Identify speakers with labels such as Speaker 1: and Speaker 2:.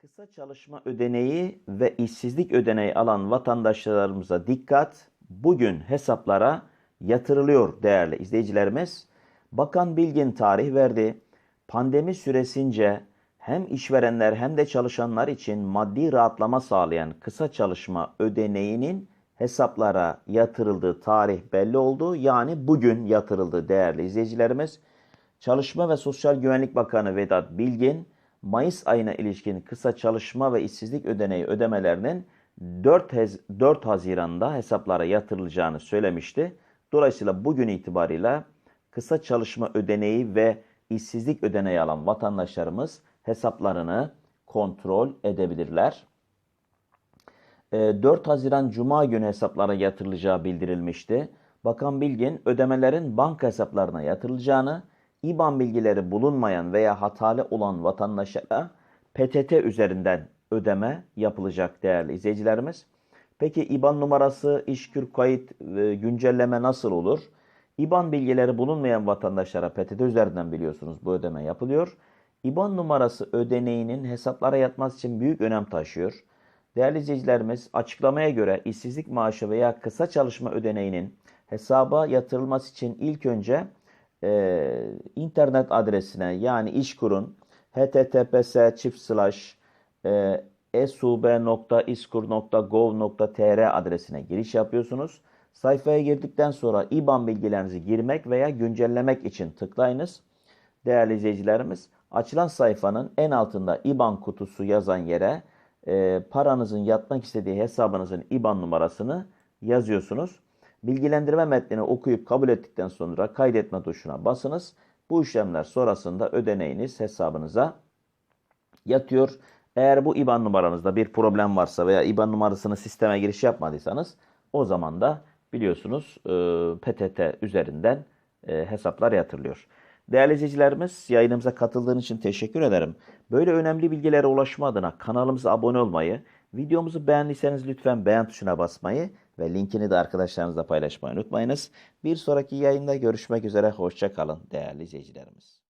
Speaker 1: Kısa çalışma ödeneği ve işsizlik ödeneği alan vatandaşlarımıza dikkat. Bugün hesaplara yatırılıyor değerli izleyicilerimiz. Bakan Bilgin tarih verdi. Pandemi süresince hem işverenler hem de çalışanlar için maddi rahatlama sağlayan kısa çalışma ödeneğinin hesaplara yatırıldığı tarih belli oldu. Yani bugün yatırıldı değerli izleyicilerimiz. Çalışma ve Sosyal Güvenlik Bakanı Vedat Bilgin, Mayıs ayına ilişkin kısa çalışma ve işsizlik ödeneği ödemelerinin 4, Hez- 4 Haziran'da hesaplara yatırılacağını söylemişti. Dolayısıyla bugün itibarıyla kısa çalışma ödeneği ve işsizlik ödeneği alan vatandaşlarımız hesaplarını kontrol edebilirler. E, 4 Haziran Cuma günü hesaplara yatırılacağı bildirilmişti. Bakan Bilgin ödemelerin banka hesaplarına yatırılacağını, IBAN bilgileri bulunmayan veya hatalı olan vatandaşlara PTT üzerinden ödeme yapılacak değerli izleyicilerimiz. Peki IBAN numarası, işkür kayıt ve güncelleme nasıl olur? IBAN bilgileri bulunmayan vatandaşlara PTT üzerinden biliyorsunuz bu ödeme yapılıyor. IBAN numarası ödeneğinin hesaplara yatması için büyük önem taşıyor. Değerli izleyicilerimiz açıklamaya göre işsizlik maaşı veya kısa çalışma ödeneğinin hesaba yatırılması için ilk önce e, internet adresine yani işkurun https çift slash e, esub.iskur.gov.tr adresine giriş yapıyorsunuz. Sayfaya girdikten sonra IBAN bilgilerinizi girmek veya güncellemek için tıklayınız. Değerli izleyicilerimiz, açılan sayfanın en altında IBAN kutusu yazan yere e, paranızın yatmak istediği hesabınızın IBAN numarasını yazıyorsunuz. Bilgilendirme metnini okuyup kabul ettikten sonra kaydetme tuşuna basınız. Bu işlemler sonrasında ödeneğiniz hesabınıza yatıyor. Eğer bu IBAN numaranızda bir problem varsa veya IBAN numarasını sisteme giriş yapmadıysanız o zaman da biliyorsunuz e, PTT üzerinden e, hesaplar yatırılıyor. Değerli izleyicilerimiz yayınımıza katıldığınız için teşekkür ederim. Böyle önemli bilgilere ulaşma adına kanalımıza abone olmayı, videomuzu beğendiyseniz lütfen beğen tuşuna basmayı ve linkini de arkadaşlarınızla paylaşmayı unutmayınız. Bir sonraki yayında görüşmek üzere. Hoşça kalın değerli izleyicilerimiz.